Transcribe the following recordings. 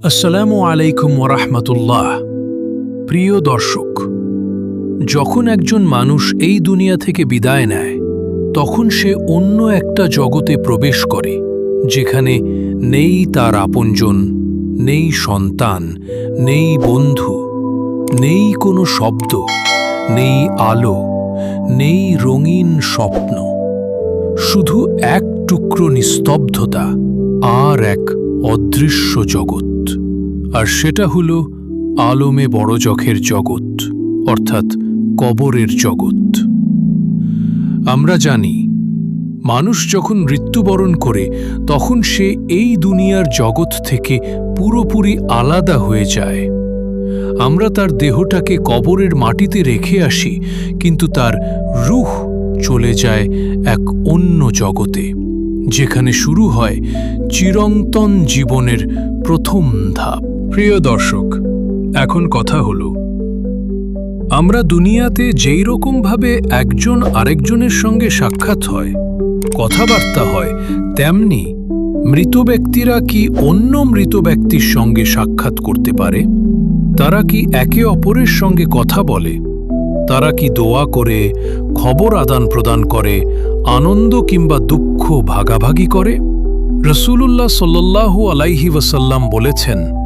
আসসালামু আলাইকুম ওরহমতুল্লাহ প্রিয় দর্শক, যখন একজন মানুষ এই দুনিয়া থেকে বিদায় নেয়, তখন সে অন্য একটা জগতে প্রবেশ করে, যেখানে নেই তার আপনজন, নেই সন্তান, নেই বন্ধু, নেই কোনো শব্দ, নেই আলো, নেই রঙিন স্বপ্ন। শুধু এক টুকরো নিস্তব্ধতা আর এক অদৃশ্য জগৎ। আর সেটা হল আলমে বড় জখের জগৎ, অর্থাৎ কবরের জগৎ। আমরা জানি, মানুষ যখন মৃত্যুবরণ করে, তখন সে এই দুনিয়ার জগৎ থেকে পুরোপুরি আলাদা হয়ে যায়। আমরা তার দেহটাকে কবরের মাটিতে রেখে আসি, কিন্তু তার রুহ চলে যায় এক অন্য জগতে, যেখানে শুরু হয় চিরন্তন জীবনের প্রথম ধাপ। প্রিয় দর্শক, এখন কথা হলো, আমরা দুনিয়াতে যেই রকমভাবে একজন আরেকজনের সঙ্গে সাক্ষাৎ হয়, কথাবার্তা হয়, তেমনি মৃত ব্যক্তিরা কি অন্য মৃত ব্যক্তির সঙ্গে সাক্ষাৎ করতে পারে? তারা কি একে অপরের সঙ্গে কথা বলে? তারা কি দোয়া করে, খবর আদান প্রদান করে, আনন্দ কিংবা দুঃখ ভাগাভাগি করে? রসুলুল্লাহ সাল্লাল্লাহু আলাইহি ওয়াসাল্লাম বলেছেন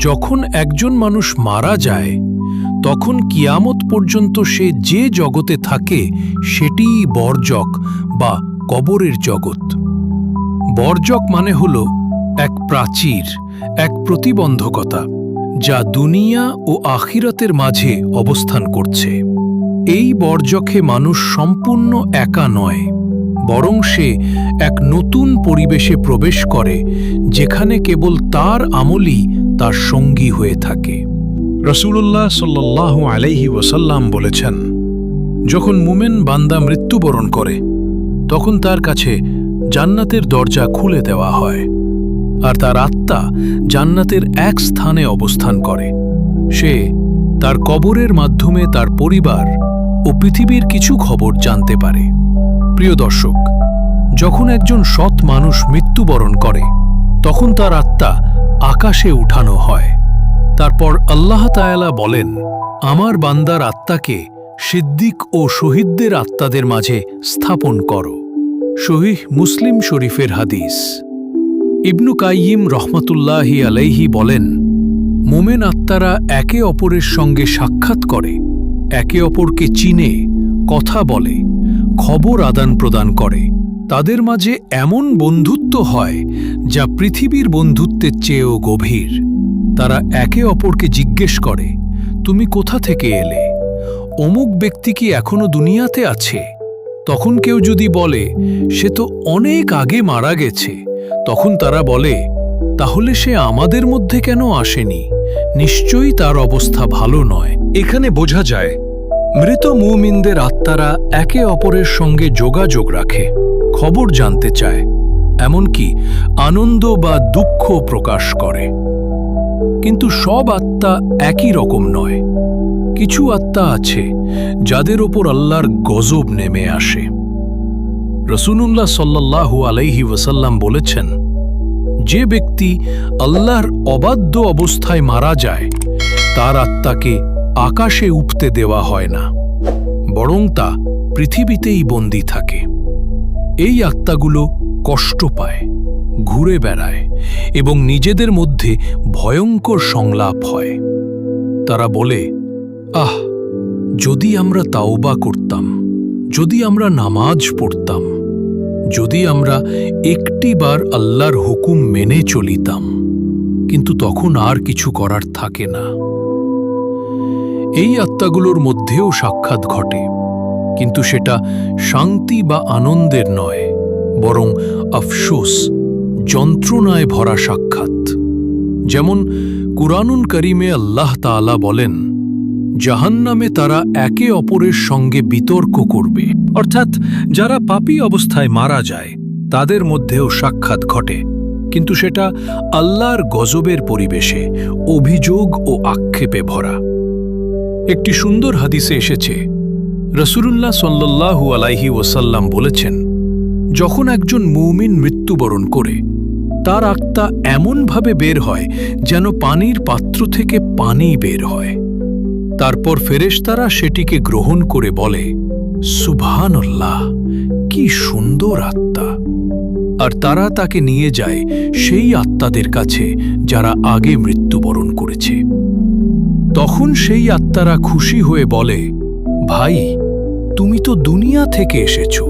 যখন একজন মানুষ মারা যায়, তখন কিয়ামত পর্যন্ত সে যে জগতে থাকে, সেটিই বর্জক বা কবরের জগৎ। বর্জক মানে হল এক প্রাচীর, এক প্রতিবন্ধকতা, যা দুনিয়া ও আখিরাতের মাঝে অবস্থান করছে। এই বর্জকে মানুষ সম্পূর্ণ একা নয়। বরং সে এক নতুন পরিবেশে প্রবেশ করে, যেখানে কেবল তার আমলই তার সঙ্গী হয়ে থাকে। রসুল্লাহ সাল্লাহ আলাইহি ওসাল্লাম বলেছেন, যখন মুমেন বান্দা মৃত্যুবরণ করে, তখন তার কাছে জান্নাতের দরজা খুলে দেওয়া হয়, আর তার আত্মা জান্নাতের এক স্থানে অবস্থান করে। সে তার কবরের মাধ্যমে তার পরিবার ও পৃথিবীর কিছু খবর জানতে পারে। প্রিয় দর্শক, যখন একজন সৎ মানুষ মৃত্যুবরণ করে, তখন তার আত্মা আকাশে উঠানো হয়। তারপর আল্লাহ তায়ালা বলেন, আমার বান্দার আত্মাকে সিদ্দিক ও শহীদদের আত্মাদের মাঝে স্থাপন করো। শহীহ মুসলিম শরীফের হাদিস। ইবনু কাইয়িম রহমতুল্লাহি আলাইহি বলেন, মোমেন আত্মারা একে অপরের সঙ্গে সাক্ষাৎ করে, একে অপরকে চিনে কথা বলে, খবর আদান প্রদান করে। তাদের মাঝে এমন বন্ধুত্ব হয় যা পৃথিবীর বন্ধুত্বের চেয়েও গভীর। তারা একে অপরকে জিজ্ঞেস করে, তুমি কোথা থেকে এলে? অমুক ব্যক্তি কি এখনও দুনিয়াতে আছে? তখন কেউ যদি বলে, সে তো অনেক আগে মারা গেছে। তখন তারা বলে, তাহলে সে আমাদের মধ্যে কেন আসেনি? নিশ্চয়ই তার অবস্থা ভালো নয়। এখানে বোঝা যায় মৃত মুমিনদের আত্মারা একে অপরের সঙ্গে যোগাযোগ রাখে, খবর জানতে চায়, এমনকি আনন্দ বা দুঃখ প্রকাশ করে। কিন্তু সব আত্মা একই রকম নয়। কিছু আত্মা আছে যাদের ওপর আল্লাহর গজব নেমে আসে। রসুনুল্লাহ সাল্লাল্লাহু আলাইহি ওয়াসাল্লাম বলেছেন, যে ব্যক্তি আল্লাহর অবাধ্য অবস্থায় মারা যায়, তার আত্মাকে আকাশে উঠতে দেওয়া হয় না, বরং তা পৃথিবীতেই বন্দী থাকে। এই আত্মাগুলো কষ্ট পায়, ঘুরে বেড়ায় এবং নিজেদের মধ্যে ভয়ঙ্কর সংলাপ হয়। তারা বলে, আহ, যদি আমরা তাওবা করতাম, যদি আমরা নামাজ পড়তাম, যদি আমরা একটিবার আল্লাহর হুকুম মেনে চলিতাম, কিন্তু তখন আর কিছু করার থাকে না। এই আত্মাগুলোর মধ্যেও সাক্ষাৎ ঘটে। কিন্তু সেটা শান্তি বা আনন্দের নয়, বরং আফসোস, যন্ত্রণায় ভরা সাক্ষাৎ। যেমন কুরআনুল করিমে আল্লাহ তাআলা বলেন, জাহান্নামে তারা একে অপরের সঙ্গে বিতর্ক করবে। অর্থাৎ যারা পাপী অবস্থায় মারা যায়, তাদের মধ্যেও সাক্ষাৎ ঘটে। কিন্তু সেটা আল্লাহর গজবের পরিবেশে অভিযোগ ও আক্ষেপে ভরা। একটি সুন্দর হাদিসে এসেছে, রসুলুল্লাহ সাল্লাল্লাহু আলাইহি ওসাল্লাম বলেছেন, যখন একজন মৌমিন মৃত্যুবরণ করে, তার আত্মা এমনভাবে বের হয় যেন পানির পাত্র থেকে পানি বের হয়। তারপর ফেরেশতারা সেটিকে গ্রহণ করে বলে, সুবহানাল্লাহ, কি সুন্দর আত্মা। আর তারা তাকে নিয়ে যায় সেই আত্মাদের কাছে যারা আগে মৃত্যুবরণ করেছে। তখন সেই আত্মারা খুশি হয়ে বলে, ভাই, তুমি তো দুনিয়া থেকে এসেছ।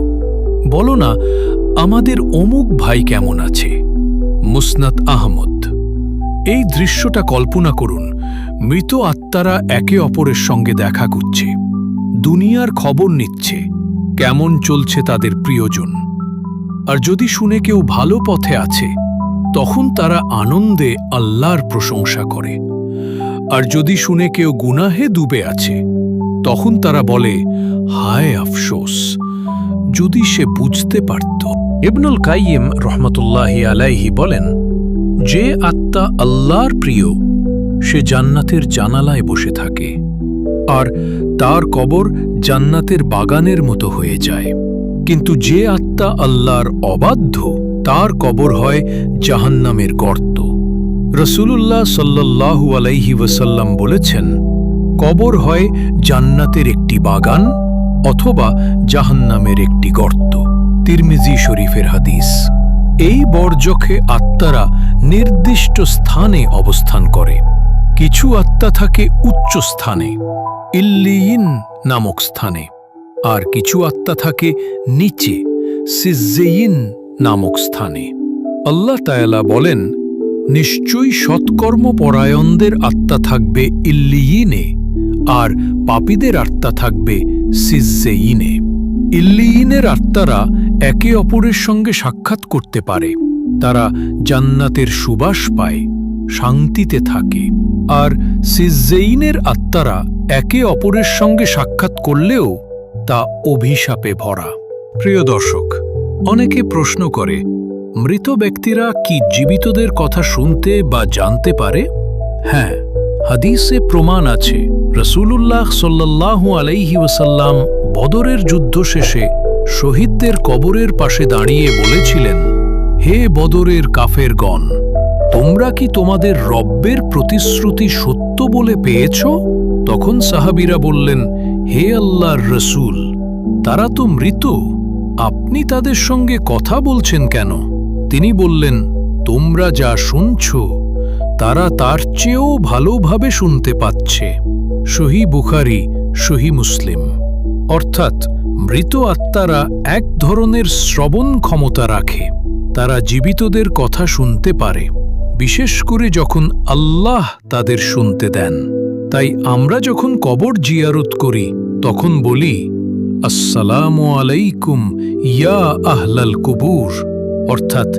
বলো না, আমাদের অমুক ভাই কেমন আছে? মুসনাত আহমদ। এই দৃশ্যটা কল্পনা করুন, মৃত আত্মারা একে অপরের সঙ্গে দেখা করছে। দুনিয়ার খবর নিচ্ছে, কেমন চলছে তাদের প্রিয়জন। আর যদি শুনে কেউ ভালো পথে আছে, তখন তারা আনন্দে আল্লাহর প্রশংসা করে। আর যদি শুনে কেউ গুনাহে ডুবে আছে, তখন তারা বলে, হায় আফসোস, যদি সে বুঝতে পারত। ইবনুল কাইয়িম রহমতুল্লাহি আলাইহি বলেন, যে আত্মা আল্লাহর প্রিয়, সে জান্নাতের জানালায় বসে থাকে, আর তার কবর জান্নাতের বাগানের মতো হয়ে যায়। কিন্তু যে আত্মা আল্লাহর অবাধ্য, তার কবর হয় জাহান্নামের গর্ত। রসুলুল্লাহ সাল্লাল্লাহু আলাইহি ওয়াসাল্লাম বলেছেন, কবর হয় জান্নাতের একটি বাগান অথবা জাহান্নামের একটি গর্ত। তিরমিজি শরীফের হাদিস। এই বর্জখে আত্মারা নির্দিষ্ট স্থানে অবস্থান করে। কিছু আত্মা থাকে উচ্চ স্থানে ইল্লিইন নামক স্থানে। আর কিছু আত্মা থাকে নিচে সিজ্জেইন নামক স্থানে। আল্লাহ তায়ালা বলেন নিশ্চয়ই সৎকর্মপরায়ণদের আত্মা থাকবে ইল্লিইনে আর পাপীদের আত্মা থাকবে সিজ্জেইনে ইল্লিইনের আত্মারা একে অপরের সঙ্গে সাক্ষাৎ করতে পারে। তারা জান্নাতের সুবাস পায়, শান্তিতে থাকে। আর সিজ্জেইনের আত্মারা একে অপরের সঙ্গে সাক্ষাৎ করলেও তা অভিশাপে ভরা। প্রিয় দর্শক, অনেকে প্রশ্ন করে মৃত ব্যক্তিরা কি জীবিতদের কথা শুনতে বা জানতে পারে? হ্যাঁ হাদিসে প্রমাণ আছে। রসূলুল্লাহ সাল্লাল্লাহু আলাইহি ওসাল্লাম বদরের যুদ্ধ শেষে শহীদদের কবরের পাশে দাঁড়িয়ে বলেছিলেন, হে বদরের কাফের গণ তোমরা কি তোমাদের রব্বের প্রতিশ্রুতি সত্য বলে পেয়েছ? তখন সাহাবিরা বললেন, হে আল্লাহর রসুল, তারা তো মৃত। আপনি তাদের সঙ্গে কথা বলছেন কেন? তিনি বললেন, তোমরা যা শুনছ, তারা তার চেয়েও ভালোভাবে শুনতে পাচ্ছে। সহি বুখারি, সহি মুসলিম। অর্থাৎ, মৃত আত্মারা এক ধরনের শ্রবণ ক্ষমতা রাখে। তারা জীবিতদের কথা শুনতে পারে, বিশেষ করে যখন আল্লাহ তাদের শুনতে দেন। তাই আমরা যখন কবর জিয়ারত করি, তখন বলি, আসসালামু আলাইকুম ইয়া আহলাল কুবুর। অর্থাৎ,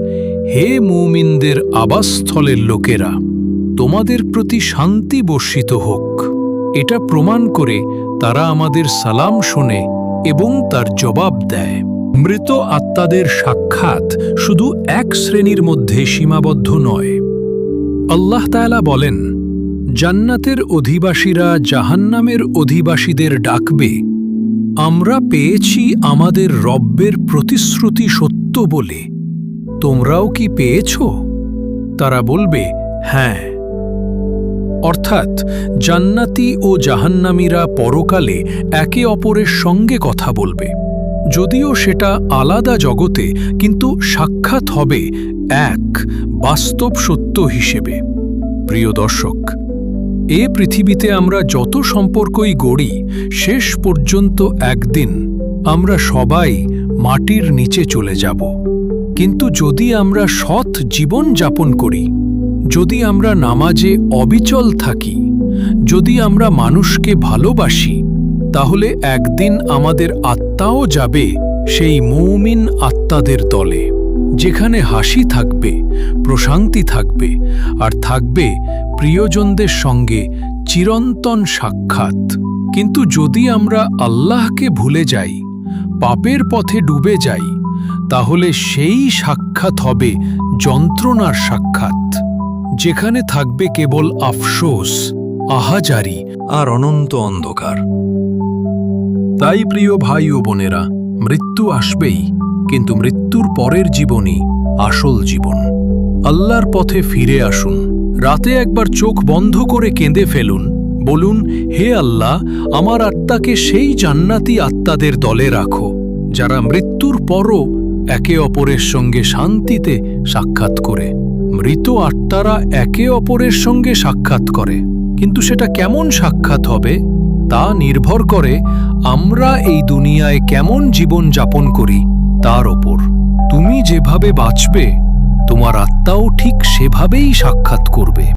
হে মুমিনদের আবাসস্থলের লোকেরা, তোমাদের প্রতি শান্তি বর্ষিত হোক। এটা প্রমাণ করে তারা আমাদের সালাম শোনে এবং তার জবাব দেয়। মৃত আত্মাদের সাক্ষাৎ শুধু এক শ্রেণির মধ্যে সীমাবদ্ধ নয়। আল্লাহ তাআলা বলেন, জান্নাতের অধিবাসীরা জাহান্নামের অধিবাসীদের ডাকবে। আমরা পেয়েছি আমাদের রব্বের প্রতিশ্রুতি সত্য বলে। তোমরাও কি পেয়েছ? তারা বলবে হ্যাঁ। অর্থাৎ, জান্নাতি ও জাহান্নামীরা পরকালে একে অপরের সঙ্গে কথা বলবে। যদিও সেটা আলাদা জগতে, কিন্তু সাক্ষাৎ হবে এক বাস্তব সত্য হিসেবে। প্রিয় দর্শক, এ পৃথিবীতে আমরা যত সম্পর্কই গড়ি, শেষ পর্যন্ত একদিন আমরা সবাই মাটির নিচে চলে যাব। কিন্তু যদি আমরা সৎ জীবন যাপন করি, যদি আমরা নামাজে অবিচল থাকি, যদি আমরা মানুষকে ভালোবাসি, তাহলে একদিন আমাদের আত্মাও যাবে সেই মৌমিন আত্মাদের দলে, যেখানে হাসি থাকবে, প্রশান্তি থাকবে, আর থাকবে প্রিয়জনদের সঙ্গে চিরন্তন সাক্ষাৎ। কিন্তু যদি আমরা আল্লাহকে ভুলে যাই, পাপের পথে ডুবে যাই তাহলে সেই সাক্ষাৎ হবে যন্ত্রণার সাক্ষাৎ, যেখানে থাকবে কেবল আফসোস, আহাজারি আর অনন্ত অন্ধকার। তাই প্রিয় ভাই ও বোনেরা, মৃত্যু আসবেই, কিন্তু মৃত্যুর পরের জীবনই আসল জীবন। আল্লাহর পথে ফিরে আসুন, রাতে একবার চোখ বন্ধ করে কেঁদে ফেলুন, বলুন, হে আল্লাহ, আমার আত্মাকে সেই জান্নাতি আত্মাদের দলে রাখো যারা মৃত্যুর পরও একে অপরের সঙ্গে শান্তিতে সাক্ষাৎ করে। মৃত আত্মারা একে অপরের সঙ্গে সাক্ষাৎ করে। কিন্তু সেটা কেমন সাক্ষাৎ হবে, তা নির্ভর করে আমরা এই দুনিয়ায় কেমন জীবন যাপন করি তার ওপর। তুমি যেভাবে বাঁচবে, তোমার আত্মাও ঠিক সেভাবেই সাক্ষাৎ করবে।